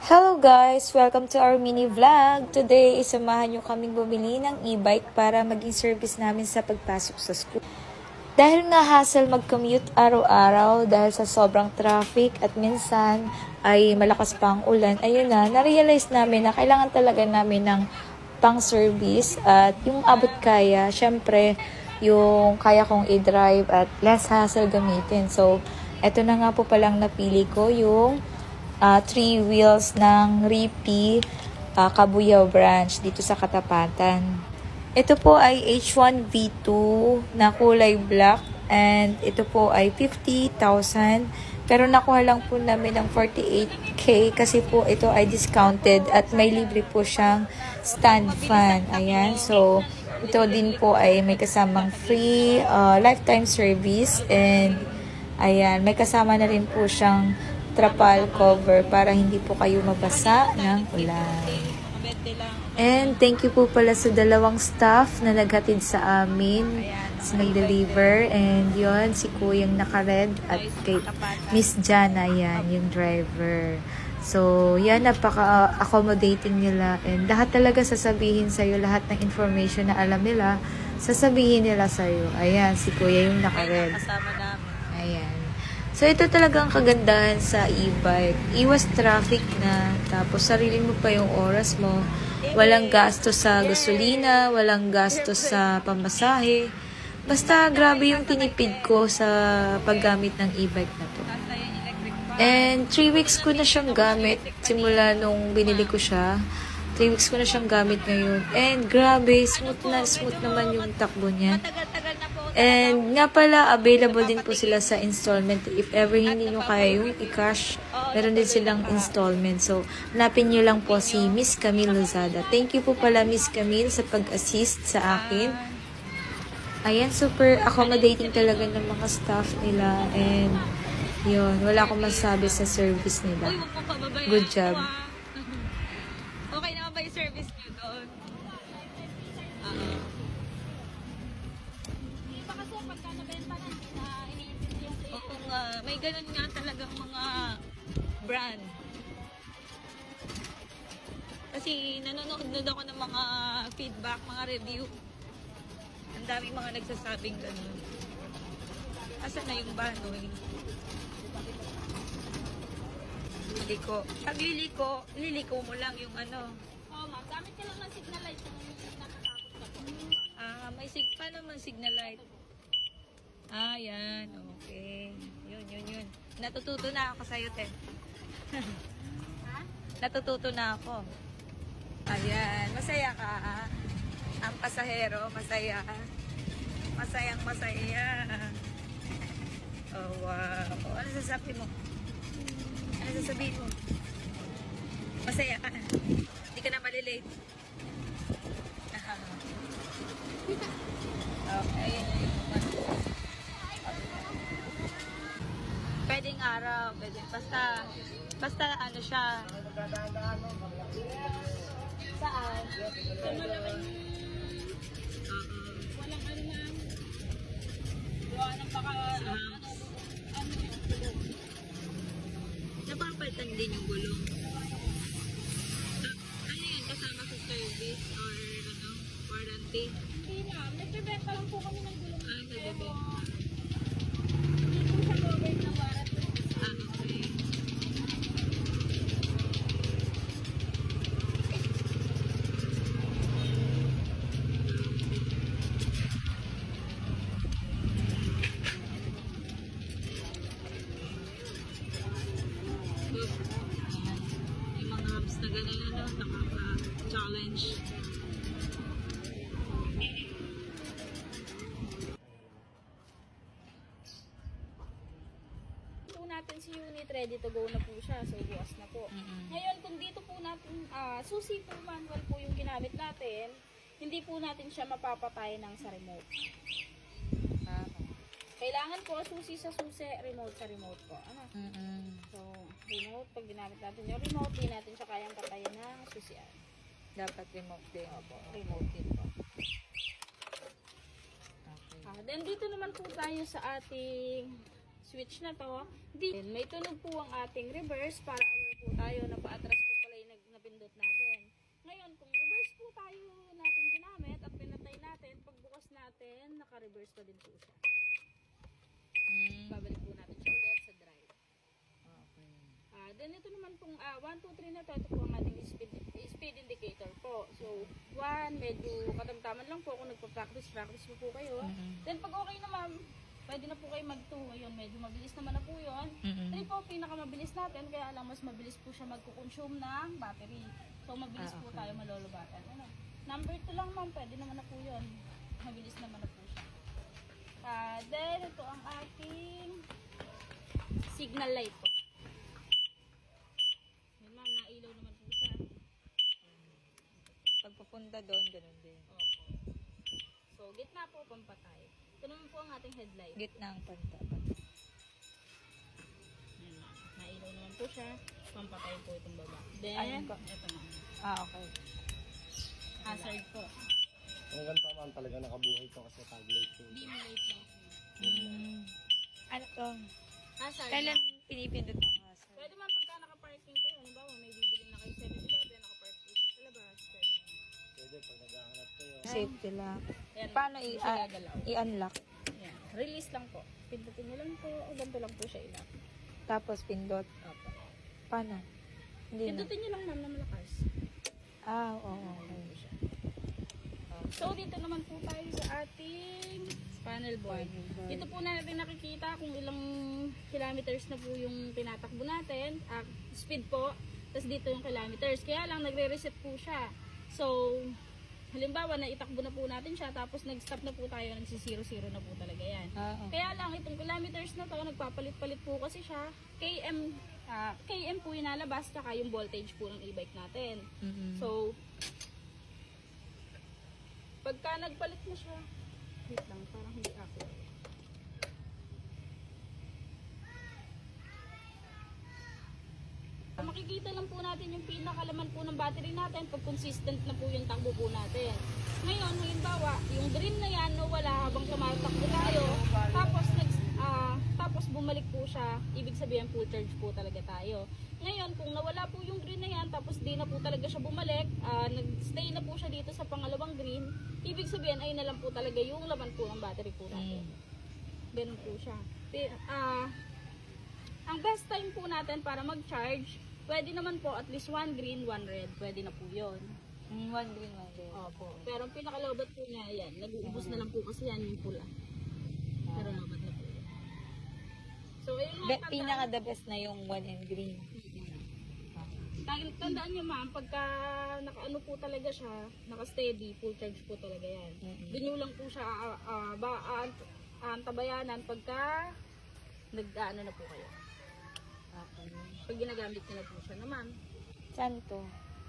Hello guys! Welcome to our mini vlog. Today, isamahan nyo kaming bumili ng e-bike para maging service namin sa pagpasok sa school. Dahil nga hassle mag-commute araw-araw dahil sa sobrang traffic at minsan ay malakas pa ang ulan, ayun na, na-realize namin na kailangan talaga namin ng pang-service at yung abot kaya, syempre, yung kaya kong i-drive at less hassle gamitin. So, eto na nga po palang napili ko yung ah, three wheels ng Rippy ah, Kabuyaw branch dito sa Katapatan. Ito po ay H1V2 na kulay black and ito po ay 50,000 pero nakuha lang po namin ng 48k kasi po ito ay discounted at may libre po siyang stand fan. Ayan, so ito din po ay may kasamang free ah, lifetime service and ayan, may kasama na rin po siyang trapal cover para hindi po kayo mabasa ng ulan. And thank you po pala sa dalawang staff na naghatid sa amin, sa nag-deliver. And yon si Kuyang naka-red at kay Miss Jana, yan, yung driver. So, yan, napaka-accommodating nila. And lahat talaga sasabihin sa'yo, lahat ng information na alam nila, sasabihin nila sa'yo. Ayan, si Kuya yung naka-red. Kasama namin. So, ito talagang kagandahan sa e-bike. Iwas traffic na, tapos sarili mo pa yung oras mo. Walang gastos sa gasolina, walang gastos sa pamasahe. Basta, grabe yung tinipid ko sa paggamit ng e-bike na to. And 3 weeks ko na siyang gamit simula nung binili ko siya. 3 weeks ko na siyang gamit ngayon. And grabe, smooth na smooth naman yung takbo niya. And nga pala, available din po sila sa installment. If ever hindi nyo kaya yung i-cash, meron din silang installment. So, hanapin nyo lang po si Miss Camille Lozada. Thank you po pala Miss Camille sa pag-assist sa akin. Ayan, super accommodating talaga ng mga staff nila. And, yun, wala akong masabi sa service nila. Good job. Kasi nanonood ako ng mga feedback, mga review. Ang daming mga nagsasabing ganun. Asa na yung banoy? Liliko. Pag liliko, liliko mo lang yung ano. Oo, ma'am. Gamit ka lang ng signal light kung natatakot ka po. Ah, may sig paano man signal light? Ah, yan. Okay. Yun, yun, yun. Natututo na ako sa'yo, te. Ha? Natututo na ako. Ayan. Masaya ka. Ang pasahero, masaya. Masayang masaya. Oh, wow. Ano sasabi mo? Ano sasabihin mo? Masaya ka. Hindi ka na malilate. okay. Pwedeng araw, pwedeng basta basta ano siya. Saan? Ano naman walang ano ma'am. Gawa ng baka ano, ano yung tulog. Napapalitan din yung gulong. Ah, ano yun? Kasama sa service or ano? Warranty? Hindi ma'am. Nagbebenta lang po kami ng gulong. Ah, sa natin si unit ready to go na po siya. So, bukas na po. Ngayon, kung dito po natin, ah, susi po manual po yung ginamit natin, hindi po natin siya mapapatay ng sa remote. Kailangan po susi sa susi, remote sa remote po. Ano? mm So, remote, pag ginamit natin yung remote, di natin siya kayang patayin ng susian. Dapat remote din. Opo, remote din po. Okay. Ah, then dito naman po tayo sa ating switch na to. Then, may tunog po ang ating reverse para aware po tayo na paatras po pala yung napindot natin. Ngayon, kung reverse po tayo natin ginamit at pinatay natin, pagbukas natin, naka-reverse pa din po siya. Mm. Babalik po natin siya ulit sa drive. Okay. Uh, then, ito naman pong uh, 1, 2, 3 na to. Ito po ang ating speed, eh, speed indicator po. So, 1, medyo katamtaman lang po kung nagpa-practice. Practice po po kayo. Mm-hmm. Then, pag okay na ma'am, pwede na po kayo mag-2. Ayun, medyo mabilis naman na po 'yon. Mhm. 3 po pinakamabilis natin, kaya lang mas mabilis po siya magko-consume ng battery. So, mabilis Ah, po okay. tayo malolobatan. Ano? Number 2 lang ma'am, pwede naman na po 'yon. Mabilis naman na po siya. Ah, then ito ang ating signal light po. Yun ma'am, nailaw naman po siya. Pag papunta doon, ganun din. Opo. So, gitna po, pampatay. Ito naman po ang ating headlight. Gitna ang panta. Ayan. Nailaw naman po siya. Pampatay po itong baba. Then, Ayun po. ito ma'am. Ah, okay. Hazard po. Ang ganito man talaga nakabuhay to kasi taglight to. Beam light lang po. Mm. Ano to? Hazard Kailan pinipindot ang hazard? Pwede man pagka naka-parking kayo. Halimbawa, may bibili na kayo 7-Eleven, naka-park po siya sa labas. Pwede na. Pwede pag naghahanap kayo. Safety lang. Ayan, Paano i-unlock? Release lang po. Pindutin nyo lang po. O ganito lang po siya ilang. Tapos pindot. Opo. Paano? Hindi na. Pindutin nyo lang ma'am na malakas. Ah, oo. okay. So, dito naman po tayo sa ating panel board. Dito po natin nakikita kung ilang kilometers na po yung tinatakbo natin. Ah, speed po. Tapos dito yung kilometers. Kaya lang, nagre-reset po siya. So, halimbawa, naitakbo na po natin siya. Tapos nag-stop na po tayo. Nagsi-zero-zero na po talaga yan. Okay. Kaya lang, itong kilometers na to, nagpapalit-palit po kasi siya. KM, ah, KM po yung nalabas, tsaka yung voltage po ng e-bike natin. Mhm. So, pagka nagpalit na siya, wait lang, parang hindi accurate. Makikita lang po natin yung pinakalaman po ng battery natin pag consistent na po yung takbo po natin. Ngayon, halimbawa, yung green na yan, no, wala habang tumatakbo tayo, tapos nag, ah, tapos bumalik po siya, ibig sabihin full charge po talaga tayo. Ngayon, kung nawala po yung green na yan, tapos di na po talaga siya bumalik, ah, nag-stay na po siya dito sa pangalawang green, ibig sabihin ay na lang po talaga yung laman po ng battery po natin. Mm. Ganun po siya. Ah, ang best time po natin para mag-charge, pwede naman po at least one green, one red. Pwede na po yun. Mm, one green, one red. Opo. Pero ang pinakalobat po niya, yan. Nag-uubos na lang po kasi yan yung pula. Pero lobat na po yan. So, ayun Be, nga. pinaka the best na yung one and green. Tag- Tandaan niyo ma'am, pagka nakaano po talaga siya, naka-steady, full charge po talaga yan. Mm-mm. Lang po siya ah, ah, ba, aant- aantabayanan pagka nag-ano na po kayo. Okay. Pag ginagamit na po siya naman. Saan to?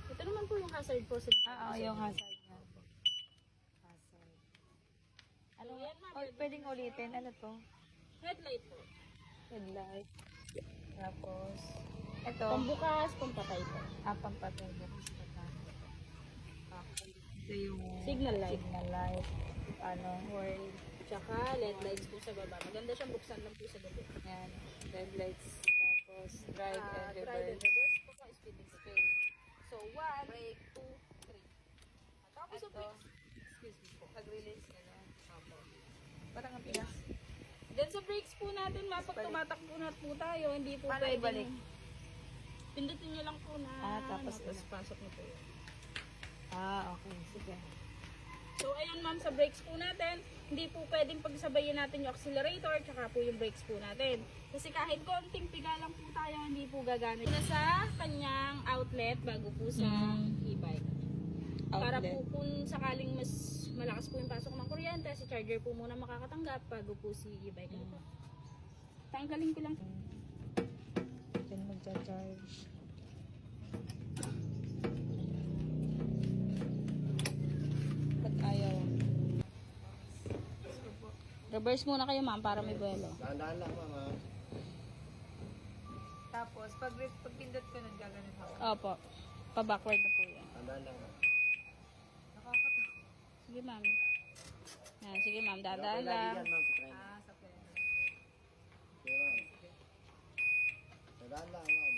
Ito naman po yung hazard po sila. Ah, oo, yung hazard nga. Hazard. Ano, yan, ma'am. oh, pwedeng ulitin. Ano to? Headlight po. Headlight. Tapos, ito. Pambukas, pampatay po. Ah, pampatay. Tayo. Okay. Ito yung Signal light. signal light. Ano, Horn. Tsaka LED lights po sa baba. Maganda siyang buksan lang po sa gabi. yan. Red lights. Tapos, drive Ah, and drive and reverse. reverse po po, speed and speed. So, 1, brake, 2, 3. Tapos sa Ito. brakes, excuse me po. Pag-release na. Opo. Parang ang pilas. Then sa brakes po natin, ma, pag Balik. tumatakbo na po tayo, hindi po Paano pwedeng... ibalik? Pindutin nyo lang po na... Ah, tapos ano, tapos pasok na po yun. Ah, okay. Sige. So, ayan ma'am, sa brakes po natin, hindi po pwedeng pagsabayin natin yung accelerator, tsaka po yung brakes po natin. Kasi kahit konting piga lang po tayo, hindi po gagana. Na sa kanyang outlet, bago po sa Mm. e-bike. Para po kung sakaling mas malakas po yung pasok ng kuryente, si charger po muna makakatanggap bago po si e-bike. Po? Tanggalin ko lang. Diyan magcha-charge. Reverse muna kayo ma'am para may buwelo. Dahan-dahan lang mama. Tapos, pag, pag pindot ko nun, gaganon ako. Opo. Pa-backward na po yan. Dahan-dahan lang mama. Nakakatawa. Sige ma'am. Yan, sige ma'am, lagi lang. ma'am. Ah, sa pwede. Okay ma'am. Dahan lang ma'am.